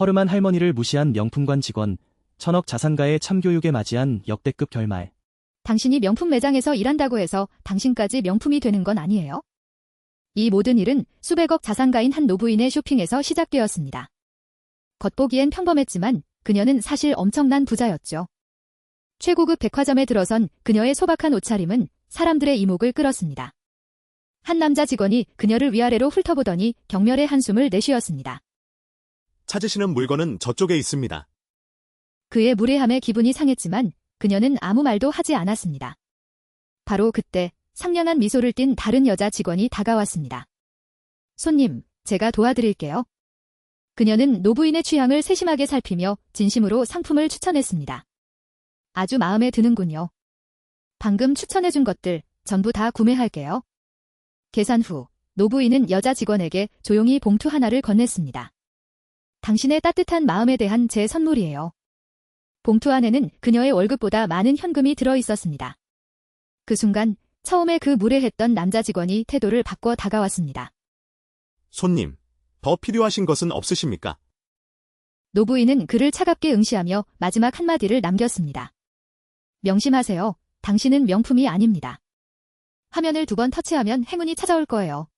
허름한 할머니를 무시한 명품관 직원, 천억 자산가의 참교육에 맞이한 역대급 결말. 당신이 명품 매장에서 일한다고 해서 당신까지 명품이 되는 건 아니에요? 이 모든 일은 수백억 자산가인 한 노부인의 쇼핑에서 시작되었습니다. 겉보기엔 평범했지만 그녀는 사실 엄청난 부자였죠. 최고급 백화점에 들어선 그녀의 소박한 옷차림은 사람들의 이목을 끌었습니다. 한 남자 직원이 그녀를 위아래로 훑어보더니 경멸의 한숨을 내쉬었습니다. 찾으시는 물건은 저쪽에 있습니다. 그의 무례함에 기분이 상했지만 그녀는 아무 말도 하지 않았습니다. 바로 그때 상냥한 미소를 띤 다른 여자 직원이 다가왔습니다. 손님, 제가 도와드릴게요. 그녀는 노부인의 취향을 세심하게 살피며 진심으로 상품을 추천했습니다. 아주 마음에 드는군요. 방금 추천해준 것들 전부 다 구매할게요. 계산 후 노부인은 여자 직원에게 조용히 봉투 하나를 건넸습니다. 당신의 따뜻한 마음에 대한 제 선물이에요. 봉투 안에는 그녀의 월급보다 많은 현금이 들어 있었습니다. 그 순간 처음에 그 무례했던 남자 직원이 태도를 바꿔 다가왔습니다. 손님, 더 필요하신 것은 없으십니까? 노부인은 그를 차갑게 응시하며 마지막 한마디를 남겼습니다. 명심하세요. 당신은 명품이 아닙니다. 화면을 두 번 터치하면 행운이 찾아올 거예요.